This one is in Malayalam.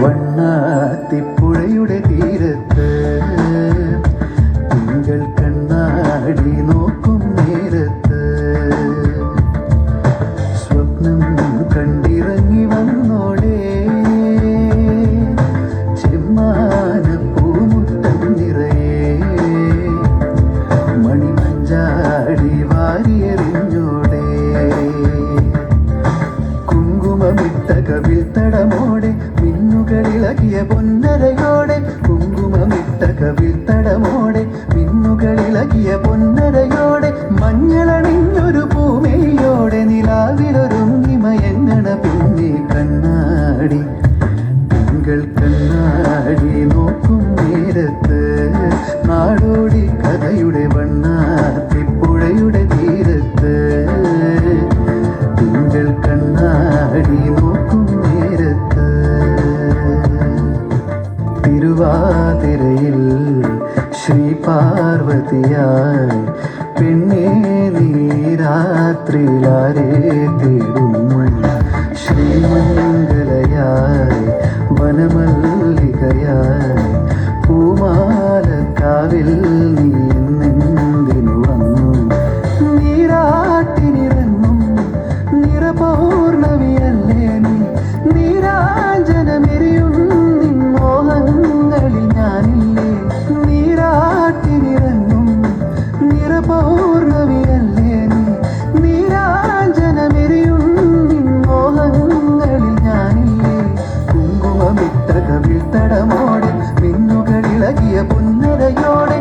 വണ്ണാത്തിപ്പുഴയുടെ തീരത്ത് കുങ്കുമമിട്ടകവിൽ തടമോടെ മിന്നുകളിളകിയ പൊന്നരയോടെ കുങ്കുമമിട്ടകവിൽ തടമോടെ മിന്നുകളിളകിയ പൊന്നരയോടെ തിരയിൽ ശ്രീ പാർവതിയായി പെണ്ണേ നീരാത്രിയിലാരെ തേടും ശ്രീമംഗലയായി വനമല്ലികയായി പൂമാലക്കാവിൽ നീ വന്നു? നീരാട്ടിനിറങ്ങും നിറപൗർണമിയല്ലേ നീ? പുന്നതയോടെ